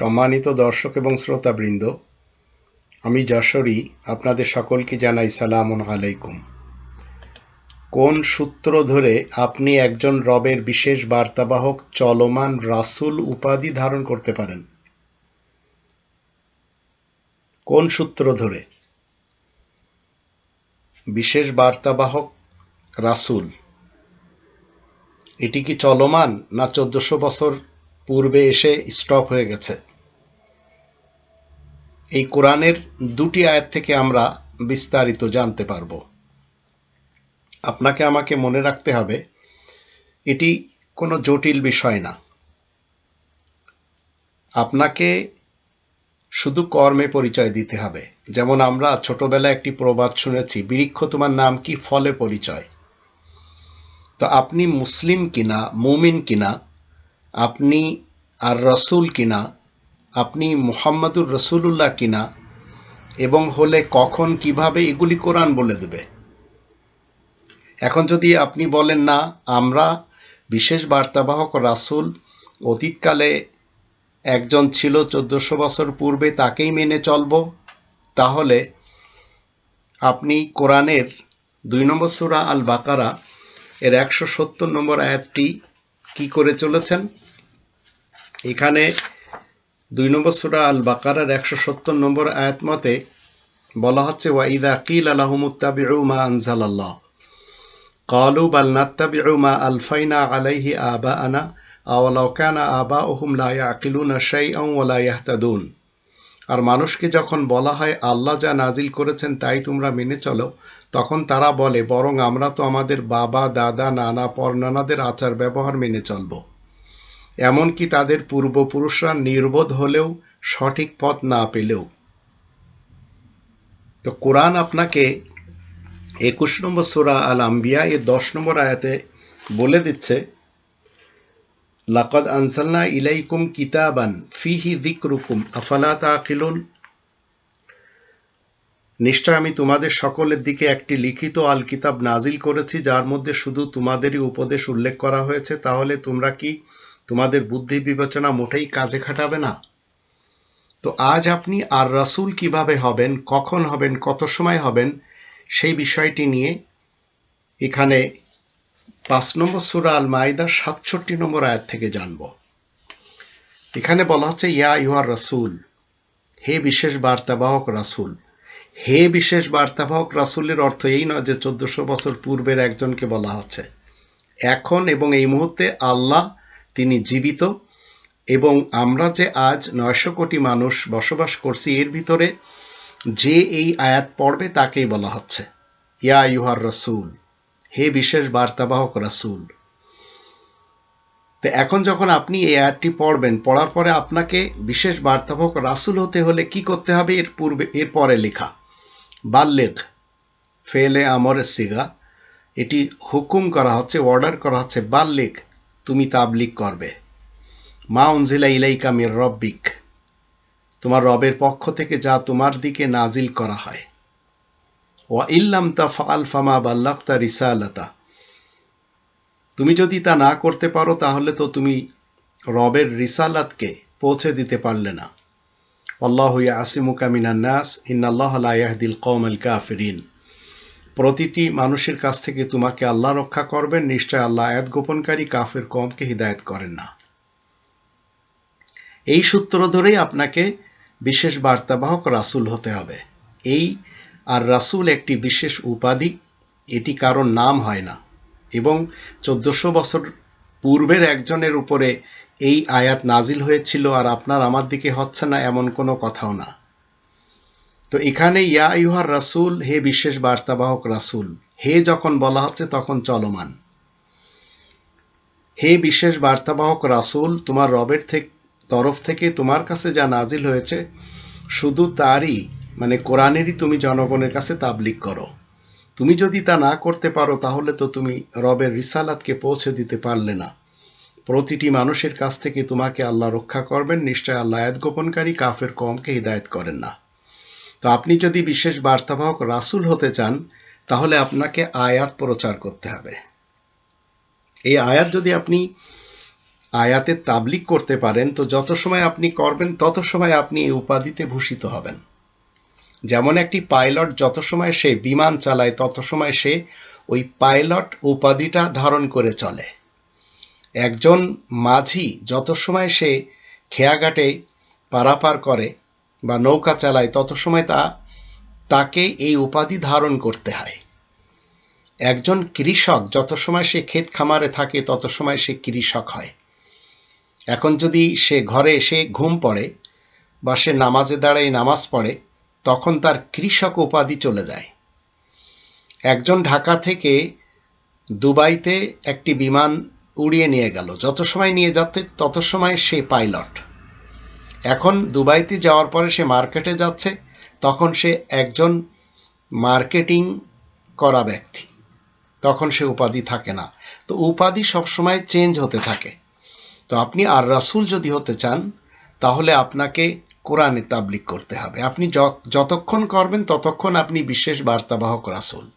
সম্মানিত দর্শক এবং শ্রোতাবৃন্দ, আমি যশোরী, আপনাদের সকলকে জানাই সালাম আলাইকুম। কোন সূত্র ধরে আপনি একজন রবের বিশেষ বার্তাবাহক চলমান রাসূল উপাধি ধারণ করতে পারেন? কোন সূত্র ধরে? বিশেষ বার্তাবাহক রাসূল। এটি কি চলমান না চোদ্দশো বছর পূর্বে এসে স্টপ হয়ে গেছে? এই কোরআনের দুটি আয়াত থেকে আমরা বিস্তারিত জানতে পারব। আপনাকে আমাকে মনে রাখতে হবে, এটি কোনো জটিল বিষয় না। আপনাকে শুধু কর্মে পরিচয় দিতে হবে। যেমন আমরা ছোটবেলায় একটি প্রবাদ শুনেছি, বৃক্ষ তোমার নাম কি? ফলে পরিচয়। তো আপনি মুসলিম কিনা, মুমিন কিনা, আপনি আর রসুল কিনা আপনি মুহাম্মাদুর রসুল্লাহ কিনা এবং হলে কখন কীভাবে এগুলি কোরআন বলে দেবে? এখন যদি আপনি বলেন, না, আমরা বিশেষ বার্তাবাহক রাসুল অতীতকালে একজন ছিল চোদ্দশো বছর পূর্বে, তাকেই মেনে চলব, তাহলে আপনি কোরআনের দুই নম্বর সুরা আল বাকারা এর একশো সত্তর নম্বর আয়াতটি কি করে চলেছেন? এখানে দুই নম্বর সুরা আল বাকারার একশো সত্তর নম্বর আয়াত মতে বলা হচ্ছে ওয়াইদা কিল আলাহমুত্তাবি মা আনজাল আল্লাহ কালু, বাল নাত্তাবি মা আলফাইনা আলাইহি আবা আনা আওয়ালাউকানা আবা ওহুম লায়া আকিলুনা শাই আউলাইয়াহতাদুন আর মানুষকে যখন বলা হয়, আল্লাহ যা নাজিল করেছেন তাই তোমরা মেনে চলো, তখন তারা বলে, বরং আমরা তো আমাদের বাবা, দাদা, নানা পর নানাদের আচার ব্যবহার মেনে চলবো। এমনকি তাদের পূর্বপুরুষরা নির্বোধ হলেও সঠিক পথ না পেলেও। তো কোরআন আপনাকে একুশ নম্বর সোরা আল আম্বিয়া এর দশ নম্বর আয়াতে বলে দিচ্ছে, লাকদ আনসালনা ইলাইকুম কিতাবান ফিহি দিকরুকুম আফালা তাকিলুন? নিশ্চয় আমি তোমাদের সকলের দিকে একটি লিখিত আল কিতাব নাজিল করেছি, যার মধ্যে শুধু তোমাদেরই উপদেশ উল্লেখ করা হয়েছে। তাহলে তোমরা কি তোমাদের বুদ্ধি বিবেচনা মোটেই কাজে খাটাবে না। তো আজ আপনি আর রাসুল কীভাবে হবেন, কখন হবেন, কত সময় হবেন, সেই বিষয়টি নিয়ে এখানে পাঁচ নম্বর সুরা আল মাইদার সাতষট্টি নম্বর আয়াত থেকে জানব। এখানে বলা হচ্ছে, ইয়া ইউহার রাসুল, হে বিশেষ বার্তাবাহক রাসুল। হে বিশেষ বার্তাবাহক রাসুলের অর্থ এই নয় যে চোদ্দশো বছর পূর্বের একজনকে বলা হচ্ছে। এখন এবং এই মুহূর্তে আল্লাহ তিনি জীবিত এবং আমরা যে আজ নয়শো কোটি মানুষ বসবাস করছি, এর ভিতরে যে এই আয়াত পড়বে তাকেই বলা হচ্ছে। ইয়া ইউহার রসুল, হে বিশেষ বার্তাবাহক রাসুল। তো এখন যখন আপনি এই আয়াতটি পড়বেন, পড়ার পরে আপনাকে বিশেষ বার্তাবাহক রাসুল হতে হলে কি করতে হবে? এর পূর্বে, এর পরে লেখা বাল্লেক ফেলে আমরের সিগা, এটি হুকুম করা হচ্ছে, অর্ডার করা হচ্ছে বাল্লেক তুমি তাবলিক করবে। মা উনজিলা ইলাইকা মির রব্বিক। তোমার রবের পক্ষ থেকে যা তোমার দিকে নাজিল করা হয়। ওয়া ইল্লাম তা ফাল ফামা বাল্লাক্তা রিসালাতা। তুমি যদি তা না করতে পারো, তাহলে তো তুমি রবের রিসালাতকে পৌঁছে দিতে পারলে না। আল্লাহ আসিমুকা মিনান নাস, ইন্নাল্লাহ ইয়াহদিল কওমাল কাফিরিন। প্রতিটি মানুষের কাছ থেকে তোমাকে আল্লাহ রক্ষা করবেন, নিশ্চয় আল্লাহ আয়াত গোপনকারী কাফের কমকে হিদায়ত করেন না। এই সূত্র ধরেই আপনাকে বিশেষ বার্তাবাহক রাসুল হতে হবে। এই আর রাসুল একটি বিশেষ উপাধি, এটি কারোর নাম হয় না। এবং চোদ্দশো বছর পূর্বের একজনের উপরে এই আয়াত নাজিল হয়েছিল আর আপনার আমার দিকে হচ্ছে না এমন কোনো কথাও না। তো এখানে, ইয়া ইউহার রাসুল, হে বিশেষ বার্তাবাহক রাসুল, হে যখন বলা হচ্ছে তখন চলমান। হে বিশেষ বার্তাবাহক রাসুল, তোমার রবের থেকে, তরফ থেকে তোমার কাছে যা নাজিল হয়েছে, শুধু তারই মানে কোরআনেরই তুমি জনগণের কাছে তাবলিক করো। তুমি যদি তা না করতে পারো, তাহলে তো তুমি রবের রিসালাতকে পৌঁছে দিতে পারলে না। প্রতিটি মানুষের কাছ থেকে তোমাকে আল্লাহ রক্ষা করবেন, নিশ্চয় আল্লাহ আয়াত গোপনকারী, কাফের কমকে হিদায়ত করেন না। তো আপনি যদি বিশেষ বার্তাবাহক রাসুল হতে চান, তাহলে আপনাকে আয়াত প্রচার করতে হবে। এই আয়াত যদি আপনি আয়াতের তাবলিক করতে পারেন, তো যত সময় আপনি করবেন, তত সময় আপনি এই উপাধিতে ভূষিত হবেন। যেমন একটি পাইলট যত সময় সে বিমান চালায়, তত সময় সে ওই পাইলট উপাধিটা ধারণ করে চলে। একজন মাঝি যত সময় সে খেয়াঘাটে পারাপার করে বা নৌকা চালায়, তত সময় তা, তাকে এই উপাধি ধারণ করতে হয়। একজন কৃষক, যত সময় সে ক্ষেত খামারে থাকে, তত সময় সে কৃষক হয়। এখন যদি সে ঘরে এসে ঘুম পড়ে বা সে নামাজে দাঁড়ায় নামাজ পড়ে, তখন তার কৃষক উপাধি চলে যায়। একজন ঢাকা থেকে দুবাইতে একটি বিমান উড়িয়ে নিয়ে গেল। যত সময় নিয়ে যাচ্ছে, তত সময় সে পাইলট। এখন দুবাইতে যাওয়ার পরে সে মার্কেটে যাচ্ছে, তখন সে একজন মার্কেটিং করা ব্যক্তি। তখন সে উপাধি থাকে না। তো উপাধি সবসময় চেঞ্জ হতে থাকে। তো আপনি আর রাসূল যদি হতে চান, তাহলে আপনাকে কোরআনে তাবলিক করতে হবে। আপনি যত- যতক্ষণ করবেন, ততক্ষণ আপনি বিশেষ বার্তাবাহক রাসূল।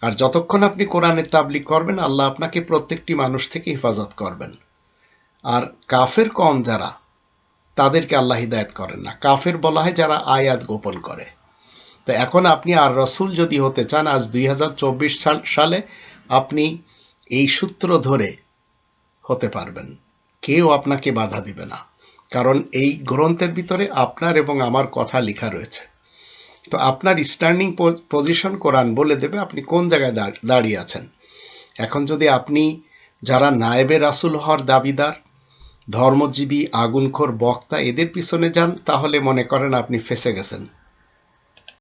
আর যতক্ষণ আপনি কোরআনের তাবলিক করবেন, আল্লাহ আপনাকে প্রত্যেকটি মানুষ থেকে হেফাজত করবেন। আর কাফের কম যারা তাদেরকে আল্লাহ হিদায়ত করেন না। কাফের বলা হয় যারা আয়াত গোপন করে। তো এখন আপনি আর রসুল যদি হতে চান, আজ দুই সাল আপনি এই সূত্র ধরে হতে পারবেন। কেউ আপনাকে বাধা দিবে না। কারণ এই গ্রন্থের ভিতরে আপনার এবং আমার কথা লেখা রয়েছে। তো আপনার স্ট্যান্ডিং পজিশন কোরআন বলে দেবে আপনি কোন জায়গায় দাঁড়িয়ে আছেন। এখন যদি আপনি যারা নায়েবে রাসুল হওয়ার দাবিদার ধর্মজীবী আগুনখোর বক্তা এদের পিছনে যান তাহলে মনে করেন আপনি ফেসে গেছেন।